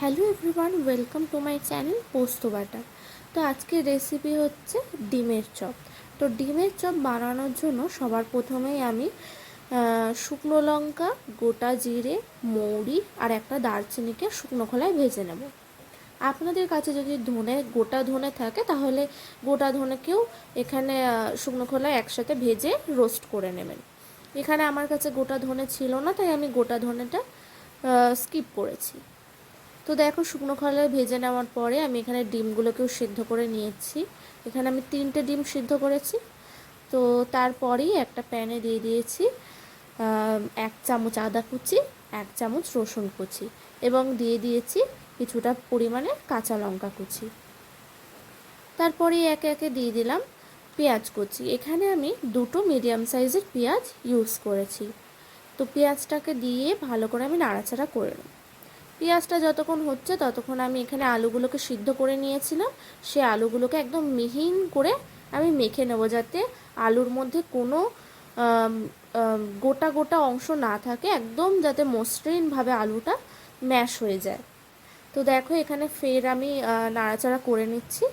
Hello everyone, welcome to my channel Posto Bata. তো আজকের recipe হচ্ছে ডিমের চপ। তো ডিমের চপ বানানোর জন্য সবার প্রথমেই আমি শুকনো লঙ্কা, গোটা জিরে, মৌরি আর একটা দারচিনিকে শুকনো খোলায় ভেজে নেব। আপনাদের কাছে যদি ধনে, গোটা ধনে থাকে তাহলে গোটা ধনেকেও এখানে শুকনো খোলায় একসাথে ভেজে রোস্ট করে নেবেন। এখানে আমার কাছে গোটা ধনে ছিল না, তাই আমি গোটা ধনেটা স্কিপ করেছি। তো দেখো, শুকনো খোলায় ভেজে নেওয়ার পরে আমি এখানে ডিমগুলোকেও সিদ্ধ করে নিয়েছি। এখানে আমি তিনটে ডিম সিদ্ধ করেছি। তো তারপরেই একটা প্যানে দিয়ে দিয়েছি এক চামচ আদা কুচি, এক চামচ রসুন কুচি এবং দিয়ে দিয়েছি কিছুটা পরিমাণে কাঁচা লঙ্কা কুচি। তারপরে একে একে দিয়ে দিলাম পেঁয়াজ কুচি। এখানে আমি দুটো মিডিয়াম সাইজের পেঁয়াজ ইউজ করেছি। তো পেঁয়াজটাকে দিয়ে ভালো করে আমি নাড়াচাড়া করে নেব। পেঁয়াজটা যতক্ষণ হচ্ছে ততক্ষণ আমি এখানে আলুগুলোকে সিদ্ধ করে নিয়েছিলাম। সে আলুগুলোকে একদম মিহিন করে আমি মেখে নেব যাতে আলুর মধ্যে কোনো গোটা গোটা অংশ না থাকে, একদম যাতে মসৃণভাবে আলুটা ম্যাশ হয়ে যায়। তো দেখো এখানে ফের আমি নাড়াচাড়া করে নিচ্ছি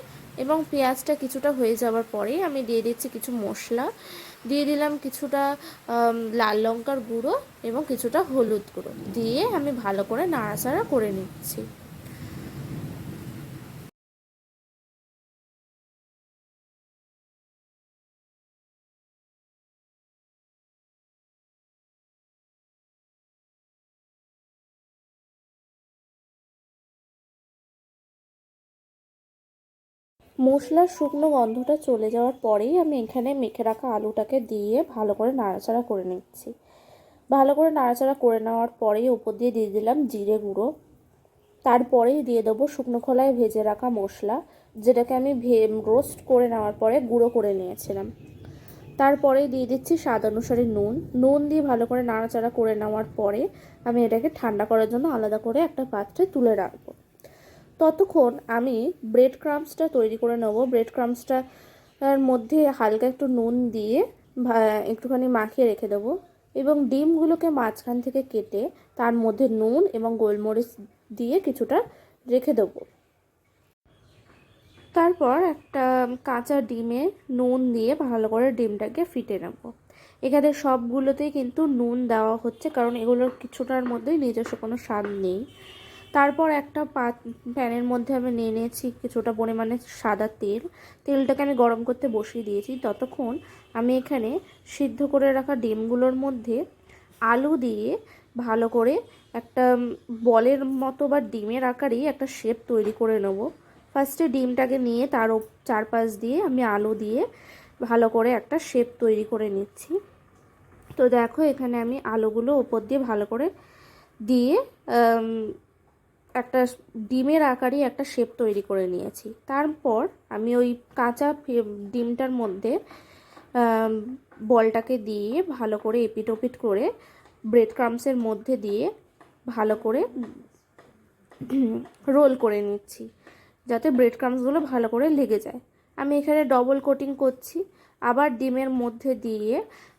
এবং পেঁয়াজটা কিছুটা হয়ে যাওয়ার পরেই আমি দিয়ে দিচ্ছি কিছু মশলা। দিয়ে দিলাম কিছুটা লাল লঙ্কার গুঁড়ো এবং কিছুটা হলুদ গুঁড়ো। দিয়ে আমি ভালো করে নাড়াচাড়া করে নিচ্ছি। মশলার শুকনো গন্ধটা চলে যাওয়ার পরেই আমি এখানে মেখে রাখা আলুটাকে দিয়ে ভালো করে নাড়াচাড়া করে নিচ্ছি। ভালো করে নাড়াচাড়া করে নেওয়ার পরেই ওপর দিয়ে দিয়ে দিলাম জিরে গুঁড়ো। তারপরেই দিয়ে দেবো শুকনো খোলায় ভেজে রাখা মশলা, যেটাকে আমি ভে রোস্ট করে নেওয়ার পরে গুঁড়ো করে নিয়েছিলাম। তারপরে দিয়ে দিচ্ছি স্বাদ অনুসারে নুন। নুন দিয়ে ভালো করে নাড়াচাড়া করে নেওয়ার পরে আমি এটাকে ঠান্ডা করার জন্য আলাদা করে একটা পাত্রে তুলে রাখব। ততক্ষণ আমি ব্রেড ক্রামসটা তৈরি করে নেব। ব্রেড ক্রামসটা তার মধ্যে হালকা একটু নুন দিয়ে একটুখানি মাখিয়ে রেখে দেবো এবং ডিমগুলোকে মাঝখান থেকে কেটে তার মধ্যে নুন এবং গোলমরিচ দিয়ে কিছুটা রেখে দেবো। তারপর একটা কাঁচা ডিমে নুন দিয়ে ভালো করে ডিমটাকে ফিটে নেব। এখানে সবগুলোতেই কিন্তু নুন দেওয়া হচ্ছে, কারণ এগুলোর কিছুটার মধ্যেই নিজস্ব কোনো স্বাদ নেই। তারপর একটা পাত প্যানের মধ্যে আমি নিয়ে নিয়েছি কিছুটা পরিমাণে সাদা তেল। তেলটাকে আমি গরম করতে বসিয়ে দিয়েছি। ততক্ষণ আমি এখানে সিদ্ধ করে রাখা ডিমগুলোর মধ্যে আলু দিয়ে ভালো করে একটা বলের মতো বা ডিমের আকারেই একটা শেপ তৈরি করে নেব। ফার্স্টে ডিমটাকে নিয়ে তার চারপাশ দিয়ে আমি আলু দিয়ে ভালো করে একটা শেপ তৈরি করে নিচ্ছি। তো দেখো এখানে আমি আলুগুলো ওপর দিয়ে ভালো করে দিয়ে একটা ডিমের আকারই একটা শেপ তৈরি করে নিয়েছি। তারপর আমি ওই কাঁচা ডিমটার মধ্যে বলটাকে দিয়ে ভালো করে এপিট ওপিট করে ব্রেড ক্রামসের মধ্যে দিয়ে ভালো করে রোল করে নিচ্ছি, যাতে ব্রেড ক্রামসগুলো ভালো করে লেগে যায়। আমি এখানে ডবল কোটিং করছি, আবার ডিমের মধ্যে দিয়ে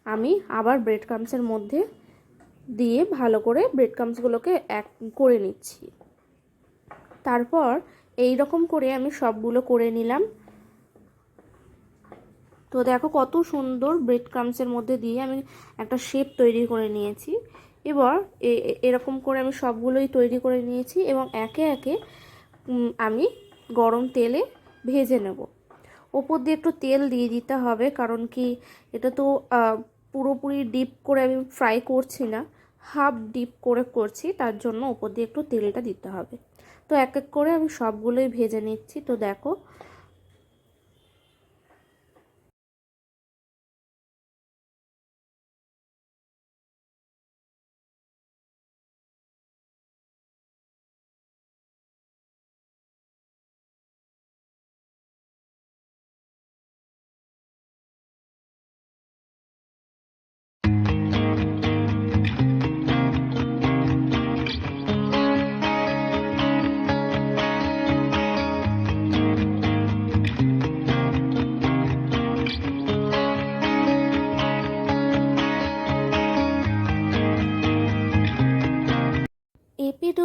আমি আবার ব্রেড ক্রামসের মধ্যে দিয়ে ভালো করে ব্রেড ক্রামসগুলোকে এক, করে নিচ্ছি। তারপর এই রকম করে আমি সবগুলো করে নিলাম। তো দেখো কত সুন্দর ব্রেড ক্রামসের মধ্যে দিয়ে আমি একটা শেপ তৈরি করে নিয়েছি। এবার এরকম করে আমি সবগুলোই তৈরি করে নিয়েছি এবং একে একে আমি গরম তেলে ভেজে নেব। ওপর দিয়ে একটু তেল দিয়ে দিতে হবে কারণ কি এটা তো পুরোপুরি ডিপ করে আমি ফ্রাই করছি না হাফ ডিপ করে করছি, তার জন্য ওপর দিয়ে একটু তেলটা দিতে হবে। তো এক এক করে আমি সবগুলোই ভেজে নিচ্ছি। তো দেখো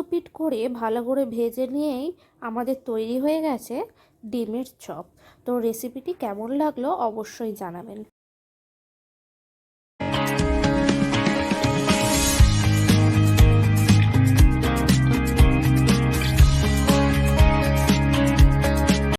পিট করে ভালো করে ভেজে নিয়েই আমাদের তৈরি হয়ে গেছে ডিমের চপ। তো রেসিপিটি কেমন লাগল অবশ্যই জানাবেন।